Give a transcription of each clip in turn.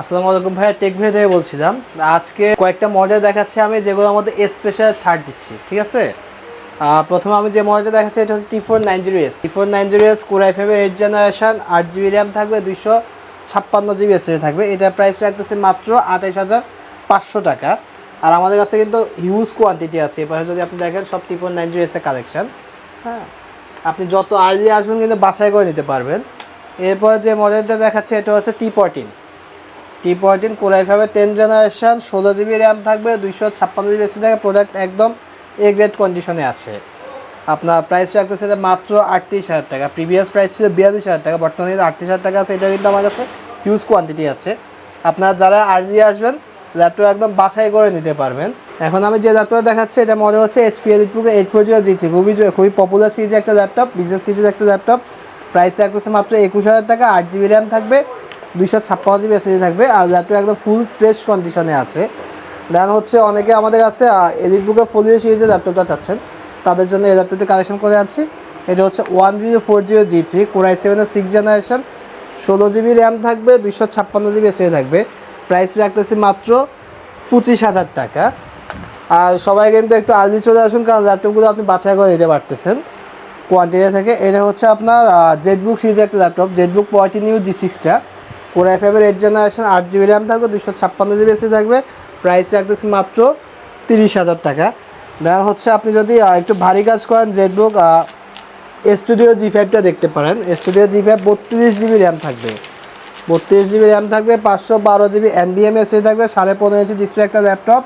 আসসালামু আলাইকুম ভাইয়া টেক ভিডিও থেকে বলছিলাম। আজকে কয়েকটা মডেল দেখাচ্ছি আমি, যেগুলো আমাদের স্পেশাল ছাড় দিচ্ছি, ঠিক আছে? প্রথমে আমি যে মডেলটা দেখাচ্ছি, এটা হচ্ছে T four nine zero S T four nine zero S core i ফাইভের এইট জেনারেশন আট জিবি র্যাম থাকবে, দুইশো ছাপ্পান্ন জিবি এসএস থাকবে। এটার প্রাইস রাখতেছে মাত্র আঠাইশ হাজার পাঁচশো টাকা। আর আমাদের কাছে কিন্তু হিউজ কোয়ান্টিটি আছে এবারে যদি আপনি দেখেন, সব টি ফোর নাইন জিরো এসের কালেকশন হ্যাঁ আপনি যত আর্লি আসবেন কিন্তু বাছাই করে নিতে পারবেন। এরপরে যে মডেলটা দেখাচ্ছে, এটা হচ্ছে T fourteen T fourteen core i ফাইভের টেন জেনারেশন, ষোলো জিবি র্যাম থাকবে, দুইশো ছাপ্পান্ন জিবি এসি থাকে প্রোডাক্ট একদম এ গ্রেড কন্ডিশনে আছে। আপনার প্রাইস রাখতেছে যে মাত্র আটত্রিশ হাজার টাকা। প্রিভিয়াস প্রাইস ছিল বিয়াল্লিশ হাজার টাকা, বর্তমানে আটত্রিশ হাজার টাকা আছে, এটা কিন্তু আমার কাছে হিউজ কোয়ান্টিটি আছে। আপনার যারা আর্লি আসবেন ল্যাপটপ একদম বাছাই করে নিতে পারবেন। এখন আমি যে ল্যাপটপ দেখাচ্ছি, এটা মনে হচ্ছে HP EliteBook eight four zero G খুবই খুবই পপুলার সিরিজের একটা ল্যাপটপ বিজনেস সিরিজের একটা ল্যাপটপ প্রাইস রাখতেছে মাত্র একুশ হাজার টাকা, আট জিবি র্যাম থাকবে দুইশো ছাপ্পান্ন জিবি এসএসডি থাকবে, আর ল্যাপটপ একদম ফুল ফ্রেশ কন্ডিশনে আছে। দেন হচ্ছে অনেকে আমাদের কাছে এলিট বুকের ফোলিও সিরিজের ল্যাপটপটা চাচ্ছেন, তাদের জন্য এই ল্যাপটপটি কালেকশন করে আছি এটা হচ্ছে one zero four zero G three core i সেভেনের সিক্স জেনারেশন ষোলো জিবি র্যাম থাকবে, দুইশো ছাপ্পান্ন জিবি এসএসডি থাকবে। প্রাইস রাখতেছি মাত্র পঁচিশ হাজার টাকা। আর সবাই কিন্তু একটু আর্জি চলে আসুন, কারণ ল্যাপটপগুলো আপনি বাছাই করে নিতে পারতেছেন। কোয়ান্টিটি থেকে, এটা হচ্ছে আপনার জেটবুক সিরিজের একটা ল্যাপটপ জেটবুক পয়েন্টি নিউ জি সিক্সটা কোরআ ফাইভের এইট জেনারেশন আট জিবি র্যাম থাকবে দুশো ছাপ্পান্ন জিবি এসি থাকবে। প্রাইস রাখতেছি মাত্র তিরিশ হাজার টাকা। দেন হচ্ছে আপনি যদি একটু ভারী কাজ করেন জেটবুক স্টুডিও জি ফাইভটা দেখতে পারেন। স্টুডিও জি ফাইভ বত্রিশ জিবি র্যাম থাকবে। বত্রিশ জিবি র্যাম থাকবে, পাঁচশো বারো জিবি এনবিএম এসি থাকবে, সাড়ে পনেরো ইঞ্চি ডিসপ্লে একটা ল্যাপটপ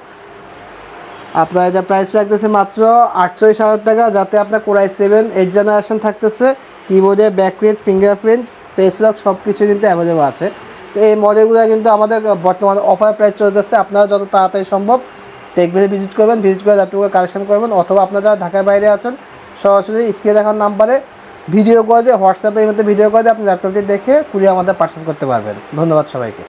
আপনার এটা প্রাইস রাখতেছে মাত্র আটচল্লিশ হাজার টাকা, যাতে আপনার কোরাই সেভেন এইট জেনারেশন থাকতেছে। কিবোর্ডে ব্যাকপ্রিন্ট ফিঙ্গারপ্রিন্ট পেস লক সব কিছু কিন্তু অ্যাভেলেবল আছে। তো এই মডেলগুলো কিন্তু আমাদের বর্তমানে অফার প্রাইস চলতেছে। আপনারা যত তাড়াতাড়ি সম্ভব টেকভেলে ভিজিট করবেন ভিজিট করে ল্যাপটপে কালেকশন করবেন। অথবা আপনারা যারা ঢাকার বাইরে আছেন, সরাসরি স্ক্রিনে দেখার নাম্বারে ভিডিও করে দিয়ে হোয়াটসঅ্যাপের মধ্যে ভিডিও করে আপনি ল্যাপটপটি দেখে কুড়িয়ে আমাদের পারচেস করতে পারবেন। ধন্যবাদ সবাইকে।